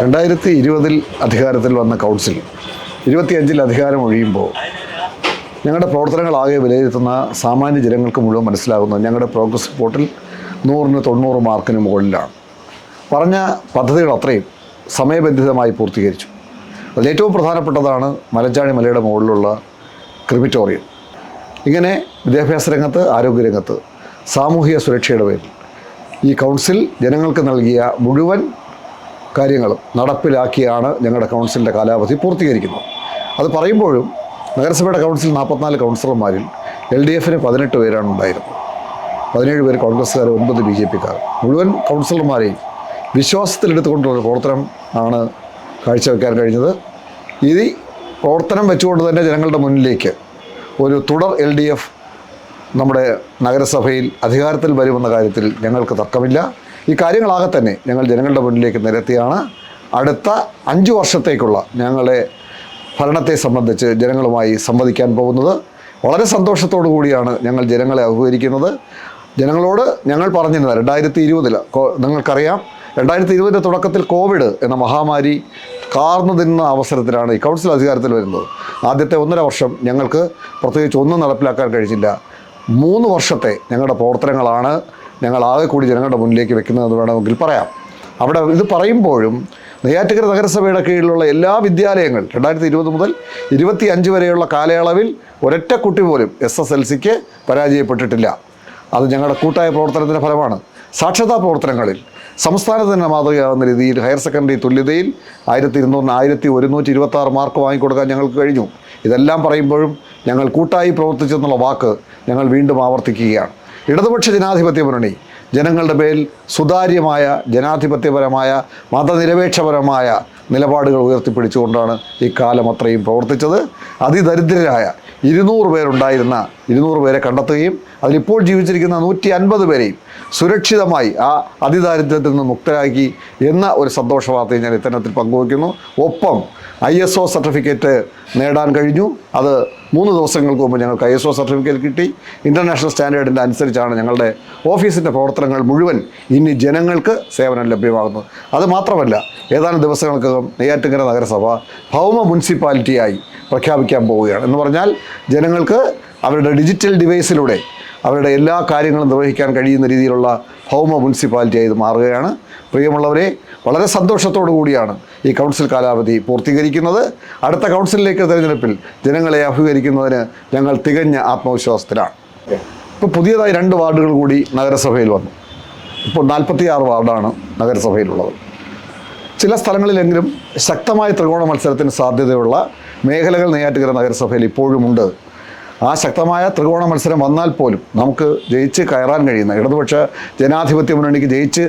രണ്ടായിരത്തി ഇരുപതിൽ അധികാരത്തിൽ വന്ന കൗൺസിൽ ഇരുപത്തിയഞ്ചിൽ അധികാരം ഒഴിയുമ്പോൾ ഞങ്ങളുടെ പ്രവർത്തനങ്ങളാകെ വിലയിരുത്തുന്ന സാമാന്യ ജനങ്ങൾക്ക് മുഴുവൻ മനസ്സിലാകുന്നത് ഞങ്ങളുടെ പ്രോഗ്രസ് റിപ്പോർട്ടിൽ നൂറിന് തൊണ്ണൂറ് മാർക്കിന് മുകളിലാണ്. പറഞ്ഞ പദ്ധതികൾ അത്രയും സമയബന്ധിതമായി പൂർത്തീകരിച്ചു. അതിൽ ഏറ്റവും പ്രധാനപ്പെട്ടതാണ് മലഞ്ചാണി മലയുടെ മുകളിലുള്ള ക്രിമിറ്റോറിയം ഇങ്ങനെ വിദ്യാഭ്യാസ രംഗത്ത് ആരോഗ്യരംഗത്ത് സാമൂഹിക സുരക്ഷയുടെ പേരിൽ ഈ കൗൺസിൽ ജനങ്ങൾക്ക് നൽകിയ മുഴുവൻ കാര്യങ്ങളും നടപ്പിലാക്കിയാണ് ഞങ്ങളുടെ കൗൺസിലിന്റെ കാലാവധി പൂർത്തീകരിക്കുന്നത്. അത് പറയുമ്പോഴും നഗരസഭയുടെ കൗൺസിൽ നാൽപ്പത്തിനാല് കൗൺസിലർമാരിൽ എൽ ഡി എഫിന് പതിനെട്ട് പേരാണ് ഉണ്ടായിരുന്നത്. പതിനേഴ് പേര് കോൺഗ്രസ്സുകാർ ഒൻപത് ബി ജെ പിക്കാർ മുഴുവൻ കൗൺസിലർമാരെയും വിശ്വാസത്തിലെടുത്തുകൊണ്ടുള്ള പ്രവർത്തനം ആണ് കാഴ്ചവെക്കാൻ കഴിഞ്ഞത്. ഈ പ്രവർത്തനം വെച്ചുകൊണ്ട് തന്നെ ജനങ്ങളുടെ മുന്നിലേക്ക് ഒരു തുടർ എൽ ഡി എഫ് നമ്മുടെ നഗരസഭയിൽ അധികാരത്തിൽ വരുമെന്ന കാര്യത്തിൽ ഞങ്ങൾക്ക് തർക്കമില്ല. ഈ കാര്യങ്ങളാകെ തന്നെ ഞങ്ങൾ ജനങ്ങളുടെ മുന്നിലേക്ക് നിരത്തിയാണ്. അടുത്ത അഞ്ച് വർഷത്തേക്കുള്ള ഞങ്ങളെ ഭരണത്തെ സംബന്ധിച്ച് ജനങ്ങളുമായി സംവദിക്കാൻ പോകുന്നത്. വളരെ സന്തോഷത്തോടു കൂടിയാണ് ഞങ്ങൾ ജനങ്ങളെ അഭിമുഖീകരിക്കുന്നത്. ജനങ്ങളോട് ഞങ്ങൾ പറഞ്ഞിരുന്നത് രണ്ടായിരത്തി ഇരുപതിൽ നിങ്ങൾക്കറിയാം രണ്ടായിരത്തി ഇരുപതിന്റെ തുടക്കത്തിൽ കോവിഡ് എന്ന മഹാമാരി കാർന്നു തിന്ന അവസരത്തിലാണ് ഈ കൗൺസിൽ അധികാരത്തിൽ വരുന്നത്. ആദ്യത്തെ ഒന്നര വർഷം ഞങ്ങൾക്ക് പ്രത്യേകിച്ച് ഒന്നും നടപ്പിലാക്കാൻ കഴിഞ്ഞില്ല. മൂന്ന് വർഷത്തെ ഞങ്ങളുടെ പ്രവർത്തനങ്ങളാണ് ഞങ്ങൾ ആകെ കൂടി ജനങ്ങളുടെ മുന്നിലേക്ക് വെക്കുന്നതെന്ന് വേണമെങ്കിൽ പറയാം. അവിടെ ഇത് പറയുമ്പോഴും നെയ്യാറ്റിക്കര നഗരസഭയുടെ കീഴിലുള്ള എല്ലാ വിദ്യാലയങ്ങൾ രണ്ടായിരത്തി ഇരുപത് മുതൽ ഇരുപത്തി അഞ്ച് വരെയുള്ള കാലയളവിൽ ഒരൊറ്റ കുട്ടി പോലും എസ് എസ് എൽ സിക്ക് പരാജയപ്പെട്ടിട്ടില്ല. അത് ഞങ്ങളുടെ കൂട്ടായ പ്രവർത്തനത്തിന്റെ ഫലമാണ്. സാക്ഷരതാ പ്രവർത്തനങ്ങളിൽ സംസ്ഥാനത്ത് തന്നെ മാതൃകയാകുന്ന രീതിയിൽ ഹയർ സെക്കൻഡറി തുല്യതയിൽ ആയിരത്തി ഇരുന്നൂറിന് ആയിരത്തി ഒരുന്നൂറ്റി ഇരുപത്തി ആറ് മാർക്ക് വാങ്ങിക്കൊടുക്കാൻ ഞങ്ങൾക്ക് കഴിഞ്ഞു. ഇതെല്ലാം പറയുമ്പോഴും ഞങ്ങൾ കൂട്ടായി പ്രവർത്തിച്ചെന്നുള്ള വാക്ക് ഞങ്ങൾ വീണ്ടും ആവർത്തിക്കുകയാണ്. ഇടതുപക്ഷ ജനാധിപത്യ മുന്നണി ജനങ്ങളുടെ മേൽ സുതാര്യമായ ജനാധിപത്യപരമായ മതനിരപേക്ഷപരമായ നിലപാടുകൾ ഉയർത്തിപ്പിടിച്ചുകൊണ്ടാണ് ഈ കാലം അത്രയും പ്രവർത്തിച്ചത്. അതിദരിദ്രരായ ഇരുന്നൂറ് പേരുണ്ടായിരുന്ന ഇരുന്നൂറ് പേരെ കണ്ടെത്തുകയും അതിലിപ്പോൾ ജീവിച്ചിരിക്കുന്ന നൂറ്റി അൻപത് പേരെയും സുരക്ഷിതമായി ആ അതിദാരിദ്ര്യത്തിൽ നിന്ന് മുക്തരാക്കി എന്ന ഒരു സന്തോഷ വാർത്തയും ഞാൻ ഇത്തരത്തിൽ പങ്കുവയ്ക്കുന്നു. ഒപ്പം ഐ സർട്ടിഫിക്കറ്റ് നേടാൻ കഴിഞ്ഞു. അത് മൂന്ന് ദിവസങ്ങൾക്ക് മുമ്പ് ഞങ്ങൾക്ക് ഐ എസ് ഒ സർട്ടിഫിക്കറ്റ് കിട്ടി. ഇന്റർനാഷണൽ സ്റ്റാൻഡേർഡിന്റെ അനുസരിച്ചാണ് ഞങ്ങളുടെ ഓഫീസിന്റെ പ്രവർത്തനങ്ങൾ മുഴുവൻ ഇനി ജനങ്ങൾക്ക് സേവനം ലഭ്യമാകുന്നത്. അത് മാത്രമല്ല ഏതാനും ദിവസങ്ങൾക്കകം നെയ്യാറ്റിങ്കര നഗരസഭ ഭൗമ മുനിസിപ്പാലിറ്റിയായി പ്രഖ്യാപിക്കാൻ പോവുകയാണ്. എന്ന് പറഞ്ഞാൽ ജനങ്ങൾക്ക് അവരുടെ ഡിജിറ്റൽ ഡിവൈസിലൂടെ അവരുടെ എല്ലാ കാര്യങ്ങളും നിർവഹിക്കാൻ കഴിയുന്ന രീതിയിലുള്ള ഭൗമ മുനിസിപ്പാലിറ്റിയായി ഇത് മാറുകയാണ്. പ്രിയമുള്ളവരെ വളരെ സന്തോഷത്തോടു കൂടിയാണ് ഈ കൗൺസിൽ കാലാവധി പൂർത്തീകരിക്കുന്നത്. അടുത്ത കൗൺസിലിലേക്ക് തിരഞ്ഞെടുപ്പിൽ ജനങ്ങളെ അഭിമുഖീകരിക്കുന്നതിന് ഞങ്ങൾ തികഞ്ഞ ആത്മവിശ്വാസത്തിലാണ്. ഇപ്പോൾ പുതിയതായി രണ്ട് വാർഡുകൾ കൂടി നഗരസഭയിൽ വന്നു. ഇപ്പോൾ നാൽപ്പത്തിയാറ് വാർഡാണ് നഗരസഭയിലുള്ളത്. ചില സ്ഥലങ്ങളിലെങ്കിലും ശക്തമായ ത്രികോണ മത്സരത്തിന് സാധ്യതയുള്ള മേഖലകൾ നെയ്യാറ്റുകര നഗരസഭയിൽ ഇപ്പോഴുമുണ്ട്. ആ ശക്തമായ ത്രികോണ മത്സരം വന്നാൽ പോലും നമുക്ക് ജയിച്ച് കയറാൻ കഴിയുന്ന ഇടതുപക്ഷ ജനാധിപത്യ മുന്നണിക്ക് ജയിച്ച്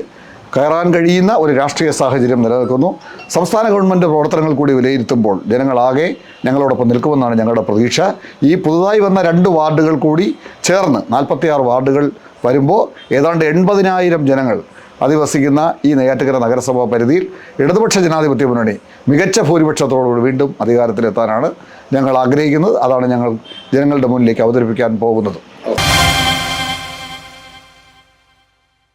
കയറാൻ കഴിയുന്ന ഒരു രാഷ്ട്രീയ സാഹചര്യം നിലനിൽക്കുന്നു. സംസ്ഥാന ഗവൺമെന്റ് പ്രവർത്തനങ്ങൾ കൂടി വിലയിരുത്തുമ്പോൾ ജനങ്ങളാകെ ഞങ്ങളോടൊപ്പം നിൽക്കുമെന്നാണ് ഞങ്ങളുടെ പ്രതീക്ഷ. ഈ പുതുതായി വന്ന രണ്ട് വാർഡുകൾ കൂടി ചേർന്ന് നാൽപ്പത്തിയാറ് വാർഡുകൾ വരുമ്പോൾ ഏതാണ്ട് എൺപതിനായിരം ജനങ്ങൾ അധിവസിക്കുന്ന ഈ നെയ്യാറ്റുകര നഗരസഭാ പരിധിയിൽ ഇടതുപക്ഷ ജനാധിപത്യ മുന്നണി മികച്ച ഭൂരിപക്ഷത്തോടുകൂടി വീണ്ടും അധികാരത്തിലെത്താനാണ് ഞങ്ങൾ ആഗ്രഹിക്കുന്നത്. അതാണ് ഞങ്ങൾ ജനങ്ങളുടെ മുന്നിലേക്ക് അവതരിപ്പിക്കാൻ പോകുന്നത്.